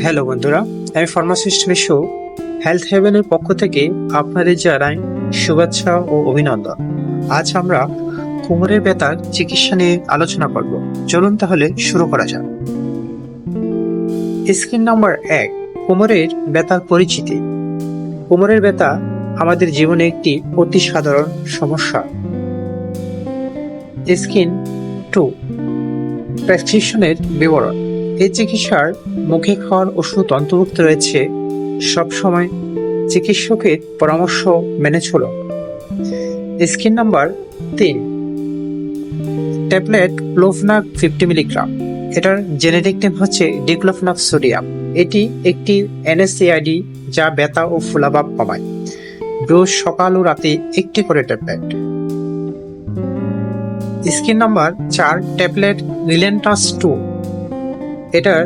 Hello বন্ধুরা, আমি pharmacist বিশ্ব হেলথ হেভেনের পক্ষ থেকে আপনাদের জানাই শুভেচ্ছা ও অভিনন্দন। আজ আমরা কোমরের ব্যথার চিকিৎসা নিয়ে আলোচনা করব। চলুন তাহলে শুরু করা যাক। স্ক্রিন নাম্বার এক, কোমরের ব্যথার পরিচিতি। কোমরের ব্যথা আমাদের জীবনে একটি অতি সাধারণ সমস্যা। স্কিন টু প্রেসক্রিপশনের বিবরণ। এই চিকিৎসার মুখে খাওয়ার ওষুধ অন্তর্ভুক্ত রয়েছে সবসময় চিকিৎসকের পরামর্শ মেনে চলো। স্কিন নাম্বার তিন। Tablet Clofenac fifty milligram. এটার জেনেটিক নেম হচ্ছে ডিক্লোফনাক সোডিয়াম। এটি একটি এনএসএআইডি যা ব্যথা ও ফুলাভাব কমায়। রোজ সকাল ও রাতে একটি করে ট্যাবলেট। স্কিন নাম্বার চার, ট্যাবলেট রিলেন্টাস টু। এটার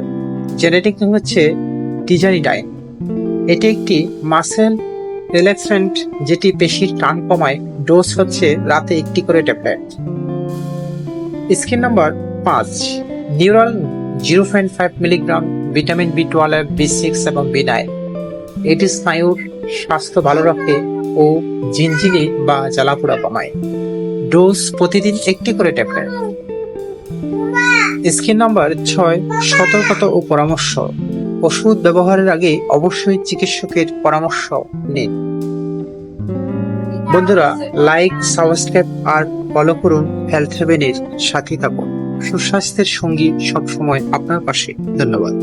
জেনেটিক নেম হচ্ছে ডিজানিডাইন এটি একটি মাসেল রিল্যাক্সেন্ট যেটি পেশির টান কমায়। ডোজ হচ্ছে রাতে একটি করে ট্যাবলেট স্কিন নাম্বার পাঁচ। Neural zero point five milligram vitamin B twelve B six এবং বি নাইন এটি স্নায়ুর স্বাস্থ্য ভালো রাখে ও ঝিনঝিনি বা জ্বালাপোড়া কমায়। ডোজ প্রতিদিন একটি করে ট্যাবলেট স্কিন নাম্বার ছয়, সতর্কতা ও পরামর্শ। ওষুধ ব্যবহারের আগে অবশ্যই চিকিৎসকের পরামর্শ নিন। বন্ধুরা, লাইক, সাবস্ক্রাইব আর ফলো করুন হেলথ সাথে থাকুন। সুস্বাস্থ্যের সঙ্গী সবসময় আপনার পাশে। ধন্যবাদ।